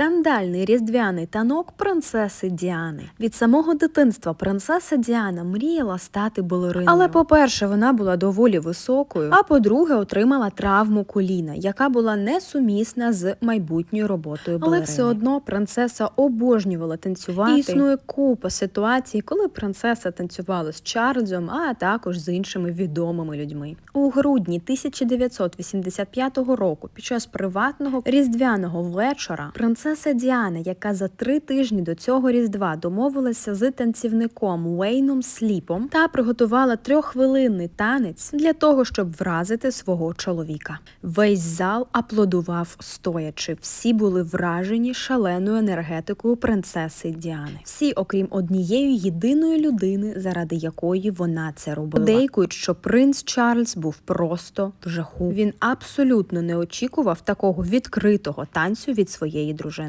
скандальний різдвяний танок принцеси Діани. Від самого дитинства принцеса Діана мріяла стати балериною. Але, по-перше, вона була доволі високою. А по-друге, отримала травму коліна, яка була несумісна з майбутньою роботою балерини. Але все одно принцеса обожнювала танцювати. І існує купа ситуацій, коли принцеса танцювала з Чарльзом, а також з іншими відомими людьми. У грудні 1985 року, під час приватного різдвяного вечора, принцеса Діана, яка за три тижні до цього різдва домовилася з танцівником Уейном Сліпом та приготувала трьоххвилинний танець для того, щоб вразити свого чоловіка. Весь зал аплодував стоячи. Всі були вражені шаленою енергетикою принцеси Діани. Всі, окрім однієї єдиної людини, заради якої вона це робила. Подейкують, що принц Чарльз був просто в жаху. Він абсолютно не очікував такого відкритого танцю від своєї дружини.